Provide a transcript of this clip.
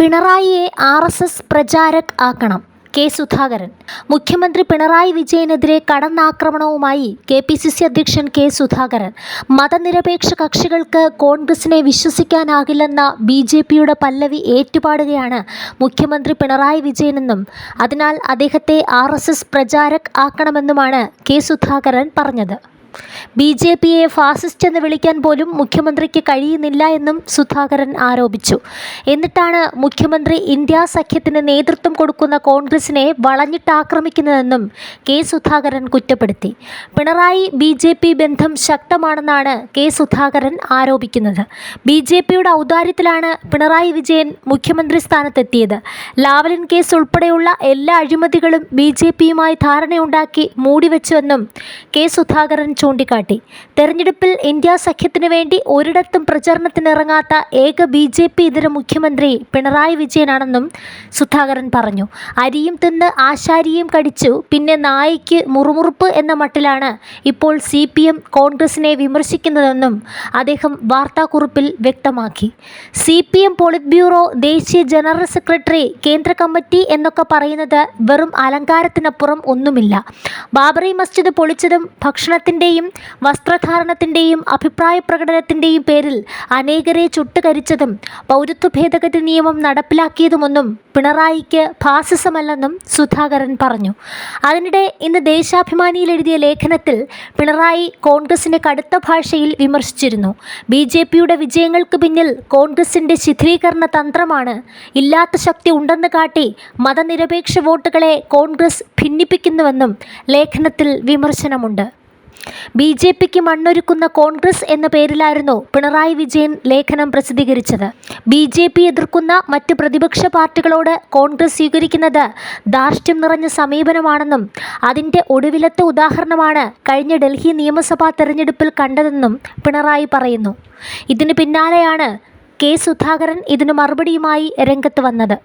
പിണറായിയെ R S S pracharak ആക്കണം. K Sudhakaran. മുഖ്യമന്ത്രി പിണറായി വിജയനെതിരെ കടന്നാക്രമണവുമായി കെ പി സി സി അധ്യക്ഷൻ കെ സുധാകരൻ. മതനിരപേക്ഷ കക്ഷികൾക്ക് കോൺഗ്രസിനെ വിശ്വസിക്കാനാകില്ലെന്ന ബി ജെ പിയുടെ പല്ലവി ഏറ്റുപാടുകയാണ് മുഖ്യമന്ത്രി പിണറായി വിജയനെന്നും അതിനാൽ അദ്ദേഹത്തെ ആർ എസ് എസ് പ്രചാരക് ആക്കണമെന്നുമാണ് കെ സുധാകരൻ പറഞ്ഞത്. ബി ജെ പിയെ ഫാസിസ്റ്റ് എന്ന് വിളിക്കാൻ പോലും മുഖ്യമന്ത്രിക്ക് കഴിയുന്നില്ല എന്നും സുധാകരൻ ആരോപിച്ചു. എന്നിട്ടാണ് മുഖ്യമന്ത്രി ഇന്ത്യ സഖ്യത്തിന് നേതൃത്വം കൊടുക്കുന്ന കോൺഗ്രസിനെ വളഞ്ഞിട്ടാക്രമിക്കുന്നതെന്നും കെ സുധാകരൻ കുറ്റപ്പെടുത്തി. പിണറായി ബി ജെ പി ബന്ധം ശക്തമാണെന്നാണ് കെ സുധാകരൻ ആരോപിക്കുന്നത്. ബി ജെ പിയുടെ ഔദാര്യത്തിലാണ് പിണറായി വിജയൻ മുഖ്യമന്ത്രി സ്ഥാനത്തെത്തിയത്. ലാവലിൻ കേസ് ഉൾപ്പെടെയുള്ള എല്ലാ അഴിമതികളും ബി ജെ പിയുമായി ധാരണയുണ്ടാക്കി മൂടിവെച്ചുവെന്നും കെ സുധാകരൻ ചൂണ്ടിക്കാട്ടി. തെരഞ്ഞെടുപ്പിൽ ഇന്ത്യ സഖ്യത്തിനു വേണ്ടി ഒരിടത്തും പ്രചരണത്തിനിറങ്ങാത്ത ഏക ബി ജെ പി ഇതര മുഖ്യമന്ത്രി പിണറായി വിജയനാണെന്നും സുധാകരൻ പറഞ്ഞു. അരിയും തിന്ന് ആശാരിയും കടിച്ചു പിന്നെ നായിക്ക് മുറുമുറുപ്പ് എന്ന മട്ടിലാണ് ഇപ്പോൾ സി പി എം കോൺഗ്രസിനെ വിമർശിക്കുന്നതെന്നും അദ്ദേഹം വാർത്താക്കുറിപ്പിൽ വ്യക്തമാക്കി. C P M polit bureau ദേശീയ ജനറൽ സെക്രട്ടറി കേന്ദ്ര കമ്മിറ്റി എന്നൊക്കെ പറയുന്നത് വെറും അലങ്കാരത്തിനപ്പുറം ഒന്നുമില്ല. ബാബറി മസ്ജിദ് പൊളിച്ചതും ഭക്ഷണത്തിന്റെയും വസ്ത്രധാരണത്തിന്റെയും അഭിപ്രായ പ്രകടനത്തിന്റെയും പേരിൽ അനേകരെ ചുട്ടുകരിച്ചതും പൗരത്വ ഭേദഗതി നിയമം നടപ്പിലാക്കിയതുമൊന്നും പിണറായിക്ക് ഫാസിസമല്ലെന്നും സുധാകരൻ പറഞ്ഞു. അതിനിടെ ഇന്ന് ദേശാഭിമാനിയിൽ എഴുതിയ ലേഖനത്തിൽ പിണറായി കോൺഗ്രസിനെ കടുത്ത ഭാഷയിൽ വിമർശിച്ചിരുന്നു. ബി ജെ പിയുടെ വിജയങ്ങൾക്ക് പിന്നിൽ കോൺഗ്രസിന്റെ ശിഥിലീകരണ തന്ത്രമാണ് ഇല്ലാത്ത ശക്തി ഉണ്ടെന്ന് കാട്ടി മതനിരപേക്ഷ വോട്ടുകളെ കോൺഗ്രസ് ഭിന്നിപ്പിക്കുന്നുവെന്നും ലേഖനത്തിൽ വിമർശനമുണ്ട്. ബി ജെ പിക്ക് മണ്ണൊരുക്കുന്ന കോൺഗ്രസ് എന്ന പേരിലായിരുന്നു പിണറായി വിജയൻ ലേഖനം പ്രസിദ്ധീകരിച്ചത്. ബി ജെ പി എതിർക്കുന്ന മറ്റ് പ്രതിപക്ഷ പാർട്ടികളോട് കോൺഗ്രസ് സ്വീകരിക്കുന്നത് ധാർഷ്ട്യം നിറഞ്ഞ സമീപനമാണെന്നും അതിന്റെ ഒടുവിലത്തെ ഉദാഹരണമാണ് കഴിഞ്ഞ ഡൽഹി നിയമസഭാ തെരഞ്ഞെടുപ്പിൽ കണ്ടതെന്നും പിണറായി പറയുന്നു. ഇതിന് പിന്നാലെയാണ് കെ സുധാകരൻ ഇതിനു മറുപടിയുമായി രംഗത്ത് വന്നത്.